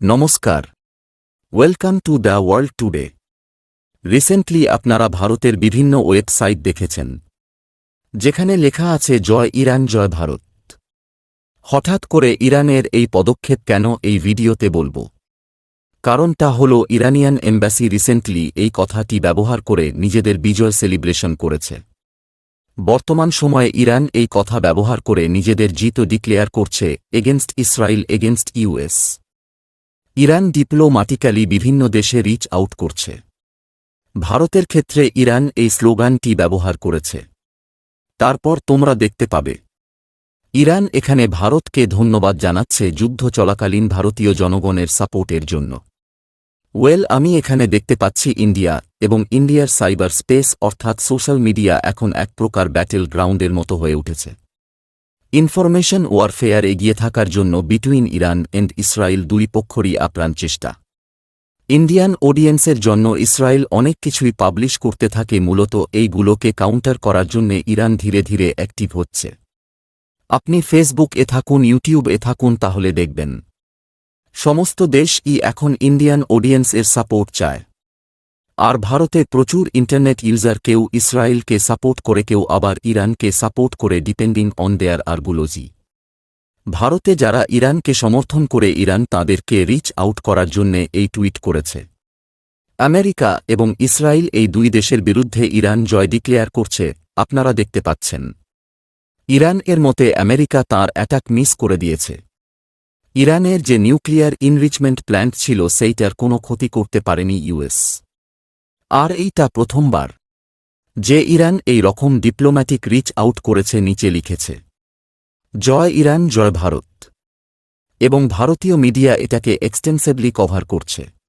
নমস্কার। Welcome to the world today recently আপনারা ভারতের বিভিন্ন ওয়েবসাইট দেখেছেন, যেখানে লেখা আছে, জয় ইরান, জয় ভারত। হঠাৎ করে ইরানের এই পদক্ষেপ কেন এই ভিডিওতে বলব? কারণটা হল, ইরানিয়ান এম্বাসি রিসেন্টলি এই কথাটি ব্যবহার করে নিজেদের বিজয় সেলিব্রেশন করেছে। বর্তমান সময়ে ইরান এই কথা ব্যবহার করে নিজেদের জিত ডিক্লেয়ার করছে against Israel against US Iran diplomatically বিভিন্ন দেশে রিচ আউট করছে। ভারতের ক্ষেত্রে ইরান এই স্লোগানটি ব্যবহার করেছে। তারপর তোমরা দেখতে পাবে। ইরান এখানে ভারতকে ধন্যবাদ জানাচ্ছে যুদ্ধ চলাকালীন ভারতীয় জনগণের সাপোর্টের জন্য। ওয়েল, আমি এখানে দেখতে পাচ্ছি ইন্ডিয়া এবং ইন্ডিয়ার সাইবার স্পেস অর্থাৎ সোশ্যাল মিডিয়া এখন এক প্রকার ব্যাটেল গ্রাউন্ডের মতো হয়ে উঠেছে। ইনফরমেশন ওয়ারফেয়ার এগিয়ে থাকার জন্য বিটুইন ইরান এন্ড ইসরায়েল দুই পক্ষরই আপ্রাণ চেষ্টা। ইন্ডিয়ান অডিয়েন্সের জন্য ইসরায়েল অনেক কিছুই পাবলিশ করতে থাকে, মূলত এইগুলোকে কাউন্টার করার জন্য ইরান ধীরে ধীরে অ্যাক্টিভ হচ্ছে। আপনি ফেসবুক এ থাকুন, ইউটিউব এ থাকুন, তাহলে দেখবেন। সমস্ত দেশ ই এখন ইন্ডিয়ান অডিয়েন্স এর সাপোর্ট চায়। আর ভারতে প্রচুর ইন্টারনেট ইউজার কেউ ইসরায়েলকে সাপোর্ট করে, কেউ আবার ইরানকে সাপোর্ট করে ডিপেন্ডিং অন দেয়ার আরগুলোজি ভারতে যারা ইরানকে সমর্থন করে, ইরান তাদেরকে রিচ আউট করার জন্যে এই টুইট করেছে। আমেরিকা এবং ইসরায়েল এই দুই দেশের বিরুদ্ধে ইরান জয় ডিক্লেয়ার করছে, আপনারা দেখতে পাচ্ছেন। ইরান এর মতে আমেরিকা তার অ্যাটাক মিস করে দিয়েছে। ইরানের যে নিউক্লিয়ার ইনরিচমেন্ট প্ল্যান্ট ছিল, সেইটার কোনো ক্ষতি করতে পারেনি ইউএস। আর এইটা প্রথমবার। যে ইরান এই রকম ডিপ্লোম্যাটিক রিচ আউট করেছে নিচে লিখেছে। জয় ইরান, জয় ভারত। এবং ভারতীয় মিডিয়া এটাকে এক্সটেন্সিভলি কভার করছে।